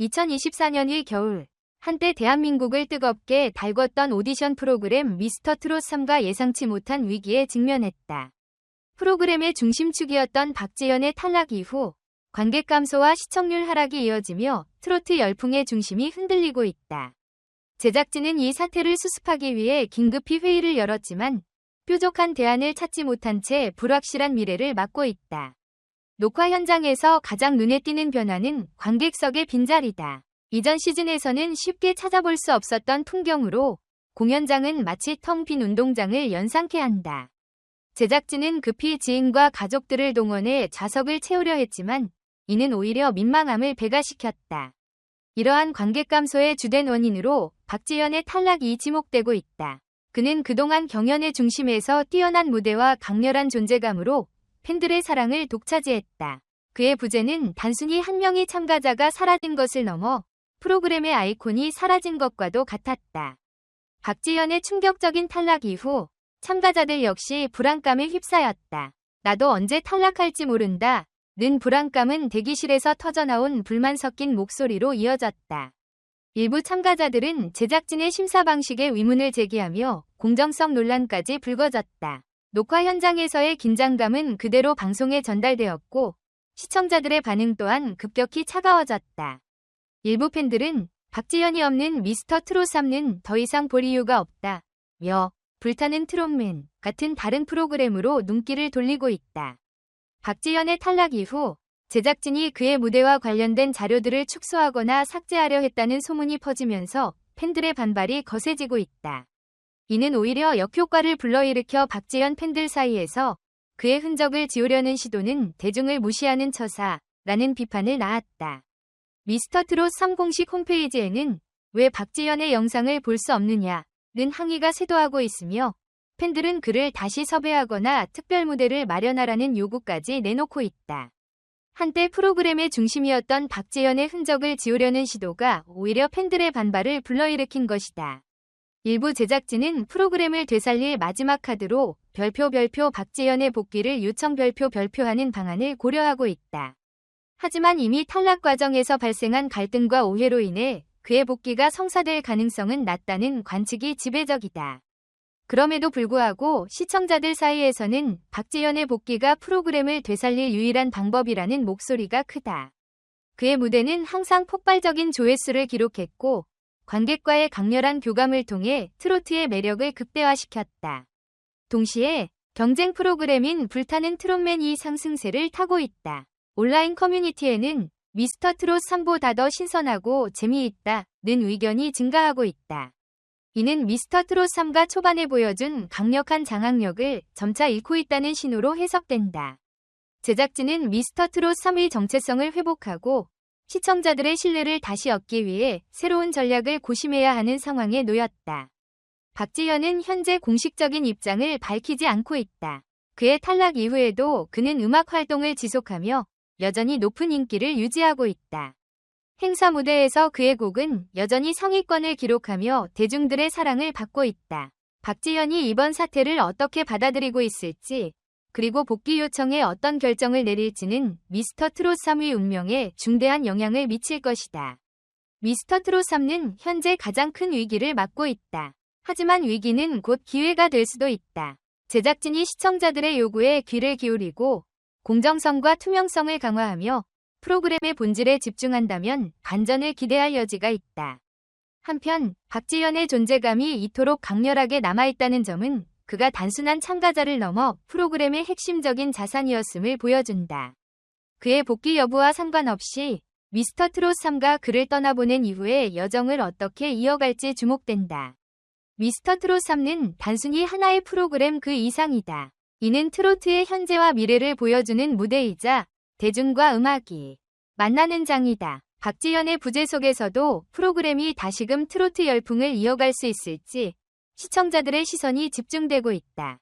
2024년의 겨울 한때 대한민국을 뜨겁게 달궜던 오디션 프로그램 미스터 트롯 3가 예상치 못한 위기에 직면했다. 프로그램의 중심축이었던 박지연의 탈락 이후 관객 감소와 시청률 하락이 이어지며 트로트 열풍의 중심이 흔들리고 있다. 제작진은 이 사태를 수습하기 위해 긴급히 회의를 열었지만 뾰족한 대안을 찾지 못한 채 불확실한 미래를 맞고 있다. 녹화 현장에서 가장 눈에 띄는 변화는 관객석의 빈자리다. 이전 시즌에서는 쉽게 찾아볼 수 없었던 풍경으로 공연장은 마치 텅 빈 운동장을 연상케 한다. 제작진은 급히 지인과 가족들을 동원해 좌석을 채우려 했지만 이는 오히려 민망함을 배가시켰다. 이러한 관객 감소의 주된 원인으로 박지연의 탈락이 지목되고 있다. 그는 그동안 경연의 중심에서 뛰어난 무대와 강렬한 존재감으로 팬들의 사랑을 독차지했다. 그의 부재는 단순히 한 명의 참가자가 사라진 것을 넘어 프로그램의 아이콘이 사라진 것과도 같았다. 박지연의 충격적인 탈락 이후 참가자들 역시 불안감에 휩싸였다. 나도 언제 탈락할지 모른다. 는 불안감은 대기실에서 터져나온 불만 섞인 목소리로 이어졌다. 일부 참가자들은 제작진의 심사 방식에 의문을 제기하며 공정성 논란까지 불거졌다. 녹화 현장에서의 긴장감은 그대로 방송에 전달되었고 시청자들의 반응 또한 급격히 차가워졌다. 일부 팬들은 박지현이 없는 미스터 트롯 3는 더 이상 볼 이유가 없다. 며 불타는 트롯맨 같은 다른 프로그램으로 눈길을 돌리고 있다. 박지현의 탈락 이후 제작진이 그의 무대와 관련된 자료들을 축소하거나 삭제하려 했다는 소문이 퍼지면서 팬들의 반발이 거세지고 있다. 이는 오히려 역효과를 불러일으켜 박지현 팬들 사이에서 그의 흔적을 지우려는 시도는 대중을 무시하는 처사라는 비판을 낳았다. 미스터 트롯 3 공식 홈페이지에는 왜 박지현의 영상을 볼 수 없느냐는 항의가 쇄도하고 있으며 팬들은 그를 다시 섭외하거나 특별 무대를 마련하라는 요구까지 내놓고 있다. 한때 프로그램의 중심이었던 박재현의 흔적을 지우려는 시도가 오히려 팬들의 반발을 불러일으킨 것이다. 일부 제작진은 프로그램을 되살릴 마지막 카드로 별표 별표 박재현의 복귀를 요청 별표 별표하는 방안을 고려하고 있다. 하지만 이미 탈락 과정에서 발생한 갈등과 오해로 인해 그의 복귀가 성사될 가능성은 낮다는 관측이 지배적이다. 그럼에도 불구하고 시청자들 사이에서는 박지현의 복귀가 프로그램을 되살릴 유일한 방법이라는 목소리가 크다. 그의 무대는 항상 폭발적인 조회수를 기록했고 관객과의 강렬한 교감을 통해 트로트의 매력을 극대화시켰다. 동시에 경쟁 프로그램인 불타는 트롯맨이 상승세를 타고 있다. 온라인 커뮤니티에는 미스터 트롯 3보다 더 신선하고 재미있다 는 의견이 증가하고 있다. 이는 미스터 트롯 3가 초반에 보여준 강력한 장악력을 점차 잃고 있다는 신호로 해석된다. 제작진은 미스터 트롯 3의 정체성을 회복하고 시청자들의 신뢰를 다시 얻기 위해 새로운 전략을 고심해야 하는 상황에 놓였다. 박지현은 현재 공식적인 입장을 밝히지 않고 있다. 그의 탈락 이후에도 그는 음악 활동을 지속하며 여전히 높은 인기를 유지하고 있다. 행사 무대에서 그의 곡은 여전히 상위권을 기록하며 대중들의 사랑을 받고 있다. 박지현이 이번 사태를 어떻게 받아들이고 있을지, 그리고 복귀 요청에 어떤 결정을 내릴지는 미스터 트롯 3위 운명에 중대한 영향을 미칠 것이다. 미스터 트롯 3는 현재 가장 큰 위기를 맞고 있다. 하지만 위기는 곧 기회가 될 수도 있다. 제작진이 시청자들의 요구에 귀를 기울이고 공정성과 투명성을 강화하며 프로그램의 본질에 집중한다면 반전을 기대할 여지가 있다. 한편 박지현의 존재감이 이토록 강렬하게 남아있다는 점은 그가 단순한 참가자를 넘어 프로그램의 핵심적인 자산이었음을 보여준다. 그의 복귀 여부와 상관없이 미스터 트롯 3가 그를 떠나보낸 이후의 여정을 어떻게 이어갈지 주목된다. 미스터 트롯 3는 단순히 하나의 프로그램 그 이상이다. 이는 트로트의 현재와 미래를 보여주는 무대이자 대중과 음악이 만나는 장이다. 박지현의 부재 속에서도 프로그램이 다시금 트로트 열풍을 이어갈 수 있을지 시청자들의 시선이 집중되고 있다.